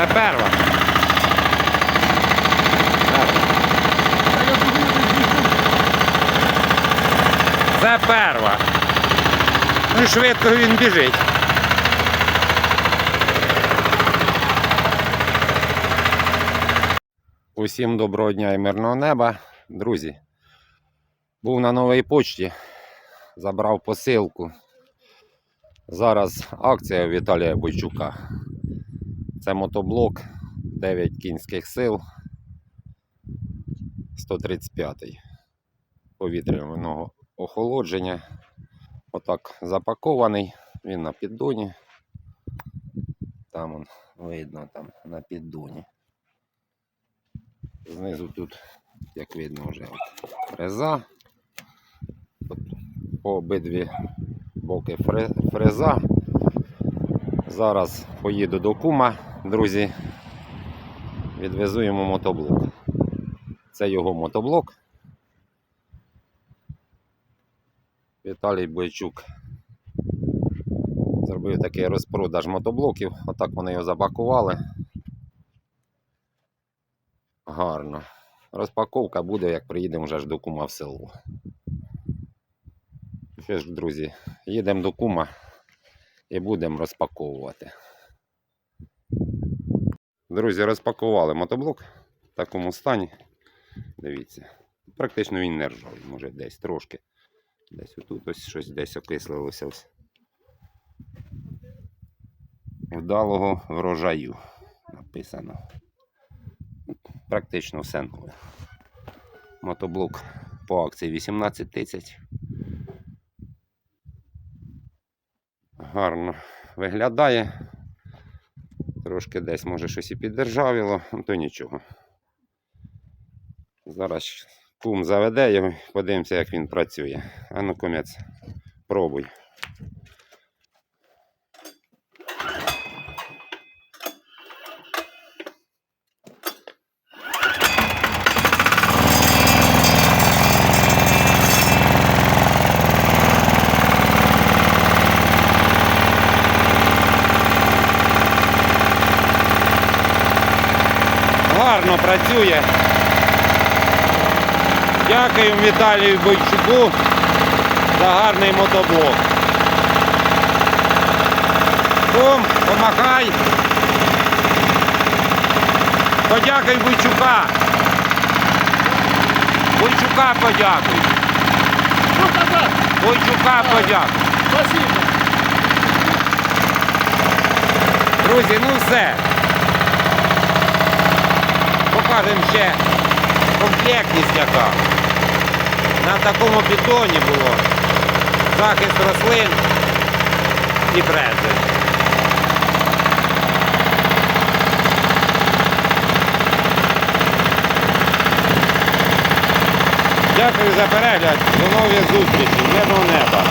Це перва. Це перва. Ну і швидко він біжить. Усім доброго дня і мирного неба. Друзі, був на новій почті, забрав посилку. Зараз акція Віталія Бойчука. Це мотоблок 9 кінських сил 135 повітряного охолодження. Отак запакований. Він на піддоні. Там он видно там на піддоні. Знизу тут, як видно, вже фреза. По обидві боки фре- фреза. Зараз поїду до кума, друзі. Відвезу йому мотоблок. Це його мотоблок. Віталій Бойчук зробив такий розпродаж мотоблоків. Отак вони його запакували. Гарно. Розпаковка буде, як приїдемо вже ж до кума в село. Що ж, друзі, їдемо до кума і будемо розпаковувати. Друзі, розпакували мотоблок в такому стані. Дивіться. Практично він не ржавий, може десь трошки. Десь отут ось щось десь окислилося. Вдалого врожаю написано. Практично все нове. Мотоблок по акції 18 тисяч. Гарно виглядає. Трошки десь може щось і піддержавіло, ну то нічого. Зараз кум заведе його, подивимося, як він працює. А ну, комець, пробуй. Гарно працює. Дякую Віталію Бойчуку за гарний мотоблок. Кум, помахай. Подякуй Бойчука. Бойчука подякуй. Бойчука подякуй. спасибо. Друзі, ну все. Покажемо ще комплектність яка. На такому бетоні було захист рослин і брези. Дякую за перегляд. До нових зустрічей. Мирного неба.